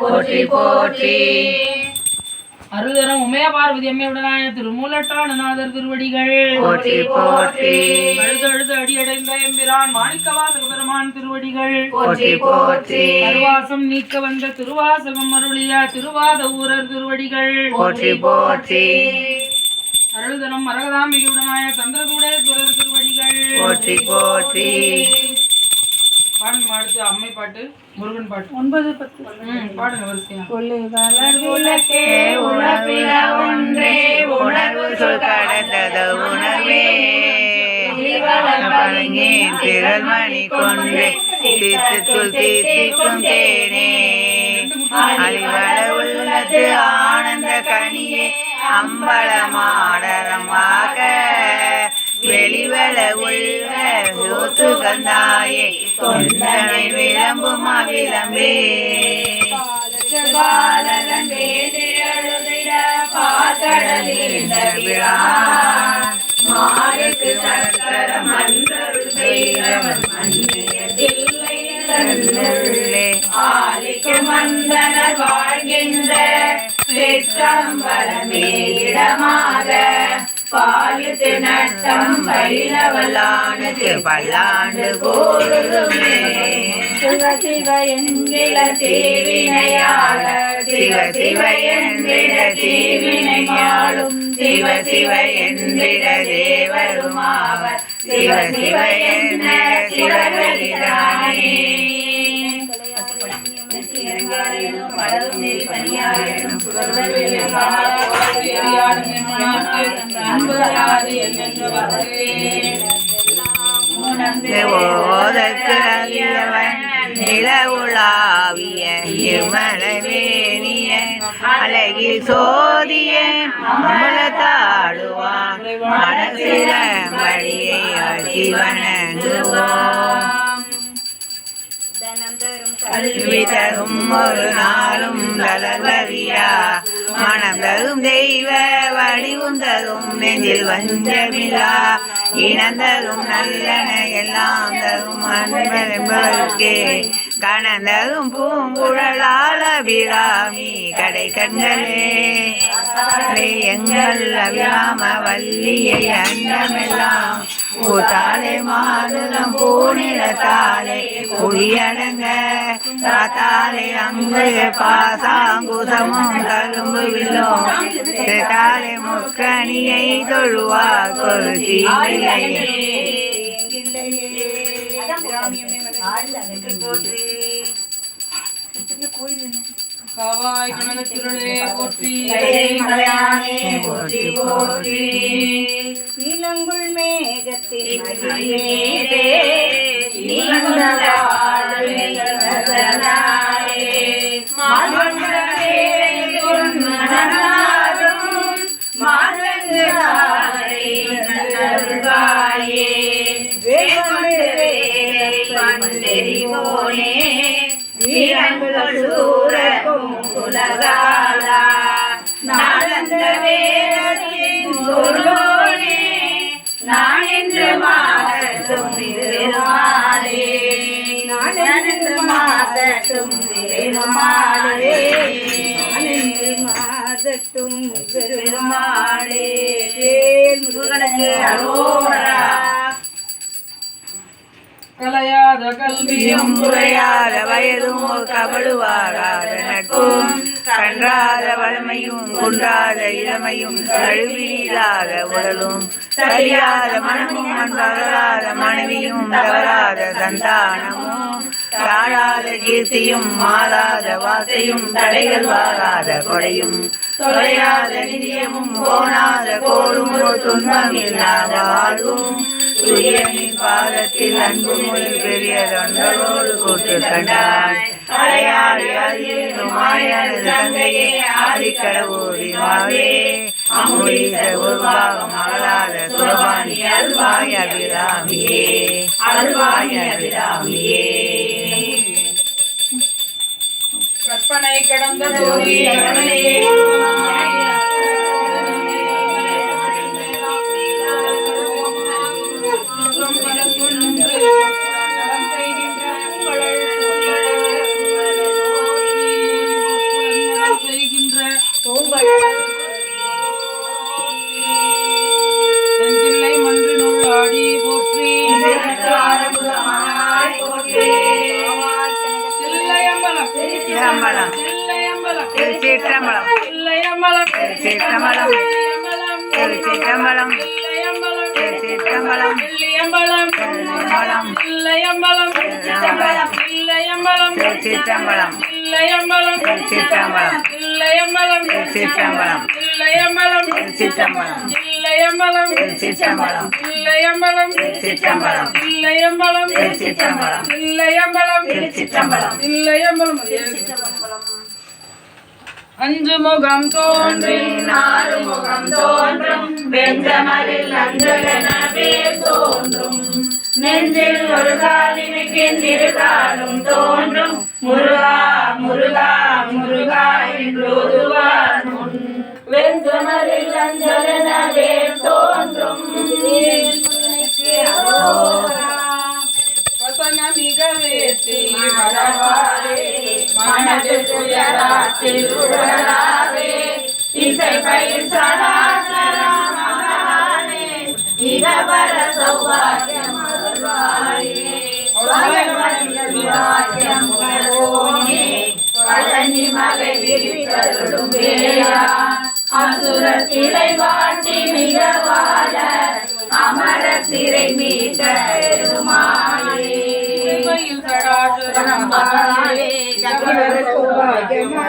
போற்றி போற்றி. அருதரம் உமையா பார்வதி அம்மையுடனாய திருமூலட்டான நாதர் திருவடிகள். போற்றி போற்றி. அடியடைந்த எம்பிரான் மாணிக்கவாசக பெருமான் திருவடிகள். போற்றி நீக்க வந்த திருவாசகம் அருளிய திருவாத ஊரர் திருவடிகள். போற்றி போற்றி. அருள்தரம் மரகதாம்பிகையுடனாய சந்திரசூடேஸ்வரர் திருவடிகள். போற்றி. பாட்டு? முருகன் பாட்டு. ஒன்பது பத்து. பாடுங்க வரிசையா விளக்கே உணர்வில ஒன்றே உணர்வு சொல் கடந்தது உணர்வே. பழங்கே திரள் மணி கொன்றே சித்துள் தீர்த்திக்கும் தேனே. அறிவள உள்ளது ஆனந்த கனியே அம்பலமாடரமாக வெளிவள உள்ள யோசு தொண்டனை விளம்பும் அவிளம்பே பாலகண்டே திரழுதிட பாதடலிந்த பிரான் சக்கர செய்தவன் மன்னியதில்லை தன்னுள்ளே. ஆலிக்கு மந்தனர் வாழ்கின்ற சிற்றம்பலமே இடமாக பாலித்து நட்டம் பயிலவல்லானுக்கு பல்லாண்டு கோருமே சிவ சிவ என்கிற தீவினையாக சிவ சிவ என்கிற தீவினை மாளும் சிவ சிவ என்கிற தேவருமாவர். சிவ சிவ என்ற சிவகலிதானே ஓதற்கு அறியவன் நிலவுலாவிய நிர்மலவேணியன் அழகில் சோதியன் அமலத்தாடுவான். மனசில வழியை ஆட்சி கல்வி தரும் ஒரு நாளும் தளர்வரியா மனம் தரும் தெய்வ வடிவும் தரும் நெஞ்சில் வஞ்சமிலா? இனந்தரும் நல்லன எல்லாம் தரும் அன்பென்பதற்கே கணந்தரும் பூங்குழலால் அபிராமி கடை கண்களே. எங்கள் அபிராம வல்லியை அன்னமெல்லாம் பூத்தாலே மாதுளம் பூநிலத்தாலே குடியடங்க காத்தாலே அங்கு பாசாங்குசமும் கரும்பு வில்லும். தாலே முக்கணியை தொழுவா காவாய் கனகத்திருளே போற்றி. போற்றி போற்றி. நீலங்குள் மேகத்தின் நீரே நாளந்த வேதத்தின் பொருளோனே பெருமாளே மாதட்டும் பெருமாளே. முருகனுக்கு அரோரா கலையாத கல்வியும் வியும் குறையாத வயதும் ஒரு கவழுவாராத நட்பும் கன்றாத வளமையும் குன்றாத இளமையும் கழுவியில்லாத உடலும் சரியாத மனமும் அன்பகலாத மனைவியும் தவறாத சந்தானமும் தாழாத கீர்த்தியும் மாறாத வாசையும் தடைகள் வாராத கொடையும் தொலையாத நிதியமும் போனாத கோடும் ஒரு துன்பம் இல்லாத வாழ்வும் துரியனின் பாதத்தில் அன்பு மொழி பெரிய தொண்டரோடு கூட்டு கண்டாய். அடையாளி அறிய தந்தையே ஆதிக்கடவுரி மாவே அமுதீச உருவாகம் அகலாத சுரபாணி அல்வாய் அபிராமியே. அல்வாய் அபிராமியே. கற்பனை கடந்த చిత్రమ్మలం తిరు చిత్రమ్మలం తిరు చిత్రమ్మలం తిరు చిత్రమ్మలం తిరు చిత్రమ్మలం తిరుమలం తిరుమలం తిరు చిత్రమ్మలం తిరు చిత్రమ్మలం తిరు చిత్రమ్మలం తిరు చిత్రమ్మలం தில்லையம்பலம் திருச்சிற்றம்பலம். தில்லையம்பலம் திருச்சிற்றம்பலம். தில்லையம்பலம் திருச்சிற்றம்பலம். தில்லையம்பலம் திருச்சிற்றம்பலம். தில்லையம்பலம் அஞ்சு முகம் தோன்றி ஆறு முகம் தோன்றும். வெஞ்சமரில் அஞ்சலென பேர் தோன்றும். நெஞ்சில் ஒரு காலினுக்கு திருகாலும் தோன்றும். முருகா முருகா முருகா என்றோதுவார் முன் வெண்கமரில் அஞ்சலனவே தோன்றும் மிகவேற்றி மனது துயராத்தில் உடலாவே இசை பயிர் சடாச்சரமானே மிக சௌபாகிய மாசுர சிலை வாட்டி மிகவாழ அமர சிறை மீட்ட பெருமாளே. சடாசுரமாளே ஜகருவாயே